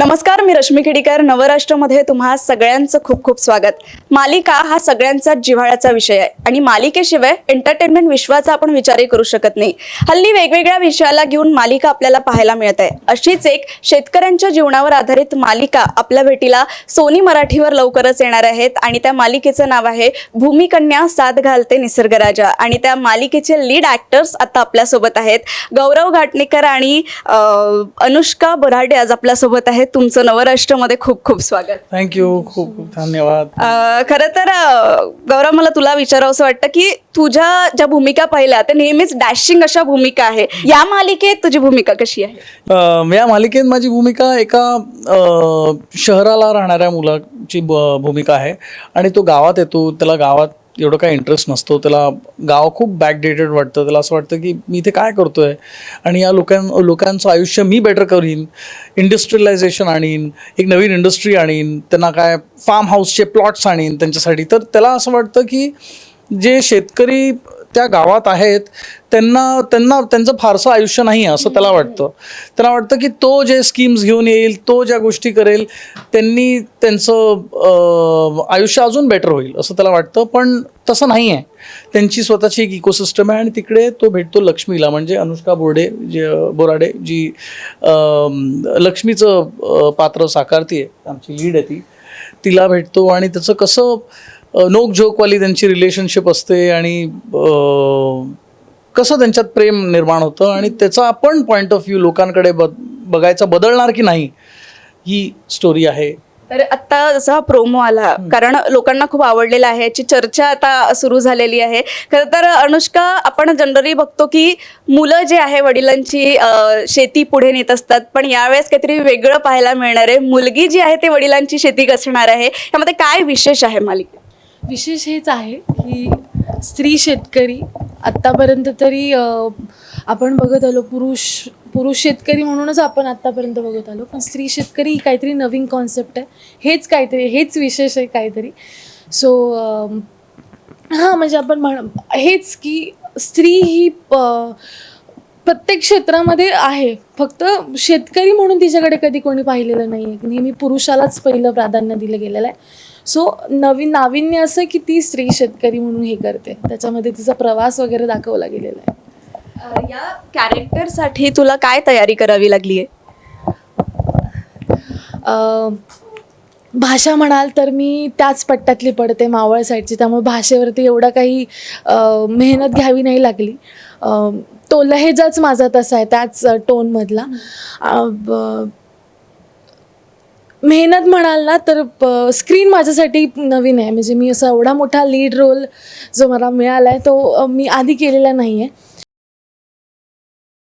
नमस्कार मी रश्मी खेडीकर नवराष्ट्रमध्ये तुम्हा सगळ्यांचं खूप खूप स्वागत. मालिका हा सगळ्यांचा जिव्हाळ्याचा विषय आहे आणि मालिकेशिवाय एंटरटेनमेंट विश्वाचा आपण विचारही करू शकत नाही. हल्ली वेगवेगळ्या विषयाला घेऊन मालिका आपल्याला पाहायला मिळत आहे. अशीच एक शेतकऱ्यांच्या जीवनावर आधारित मालिका आपल्या भेटीला सोनी मराठीवर लवकरच येणार आहेत आणि त्या मालिकेचं नाव आहे भूमिकन्या साथ घालते निसर्गराजा आणि त्या मालिकेचे लीड ऍक्टर्स आता आपल्यासोबत आहेत. गौरव घाटणेकर आणि अनुष्का बोराडे आज आपल्यासोबत आहेत. तुमचं नवराष्ट्रमध्ये खूप खूप स्वागत. थँक्यू खूप खूप धन्यवाद. खरं तर अं, गौरव मला तुला विचारावं असं वाटतं की तुझ्या ज्या भूमिका पाहिल्या त्या नेहमीच डॅशिंग अशा भूमिका आहे. या मालिकेत तुझी भूमिका कशी आहे? अं, या मालिकेत माझी भूमिका एका अं, शहराला राहणाऱ्या मुलाची ब- भूमिका आहे. आणि तो गावात येतो त्याला गावात एवढं काय इंटरेस्ट नसतो. त्याला गाव खूप बॅकडेटेड वाटतं. त्याला असं वाटतं की मी इथे काय करतो आहे आणि या लोकां लोकांचं आयुष्य मी बेटर करीन इंडस्ट्रियलायझेशन आणीन एक नवीन इंडस्ट्री आणीन त्यांना काय फार्म हाऊसचे प्लॉट्स आणीन त्यांच्यासाठी. तर त्याला असं वाटतं की जे शेतकरी त्या गावात आहेत त्यांना त्यांना त्यांचं फारसं आयुष्य नाही आहे असं त्याला वाटतं. त्याला वाटतं की तो जे स्कीम्स घेऊन येईल तो ज्या गोष्टी करेल त्यांनी त्यांचं आयुष्य अजून बेटर होईल असं त्याला वाटतं. पण तसं नाही आहे. त्यांची स्वतःची एक इकोसिस्टम आहे आणि तिकडे तो भेटतो लक्ष्मीला. म्हणजे अनुष्का बोर्डे जे बोराडे जी लक्ष्मीचं पात्र पात्र साकारते आमची लीड आहे ती. तिला भेटतो आणि त्याचं कसं नोक जोकवाली त्यांची रिलेशनशिप असते आणि कसं त्यांच्यात प्रेम निर्माण होतं आणि त्याचा आपण पॉईंट ऑफ व्ह्यू लोकांकडे बद बघायचा बदलणार की नाही ही स्टोरी आहे. तर आता जसा हा प्रोमो आला कारण लोकांना खूप आवडलेला आहे याची चर्चा आता सुरू झालेली आहे. खरं तर अनुष्का आपण जनरली बघतो की मुलं जे आहे वडिलांची शेती पुढे नेत असतात पण यावेळेस काहीतरी वेगळं पाहायला मिळणार आहे. मुलगी जी आहे ते वडिलांची शेती कसणार आहे? यामध्ये काय विशेष आहे मालिकेत? विशेष हेच आहे की स्त्री शेतकरी आत्तापर्यंत तरी आपण बघत आलो पुरुष पुरुष शेतकरी म्हणूनच आपण आत्तापर्यंत बघत आलो पण स्त्री शेतकरी ही काहीतरी नवीन कॉन्सेप्ट आहे. हेच काहीतरी हेच विशेष आहे काहीतरी. सो हां म्हणजे आपण म्हण हेच की स्त्री ही प- प्रत्येक क्षेत्रामध्ये आहे. फक्त शेतकरी म्हणून तिच्याकडे कधी कोणी पाहिलेलं नाही आहे नेहमी पुरुषालाच पहिलं प्राधान्य दिलं गेलेलं आहे. सो नवीन नाविन्य असं की ती स्त्री शेतकरी म्हणून हे करते. त्याच्यामध्ये तिचा प्रवास वगैरे दाखवला गेलेला आहे. या कॅरेक्टरसाठी तुला काय तयारी करावी लागली आहे भाषा म्हणाल तर मी त्याच पट्ट्यातली पडते मावळ साईडची. त्यामुळे भाषेवरती एवढा काही मेहनत घ्यावी नाही लागली. तो लहेजाच माझा तसा आहे त्याच टोनमधला मेहनत म्हणाल ना तर स्क्रीन माझ्यासाठी नवीन आहे. म्हणजे मी असा एवढा मोठा लीड रोल जो मला मिळाला आहे तो मी आधी केलेला नाही आहे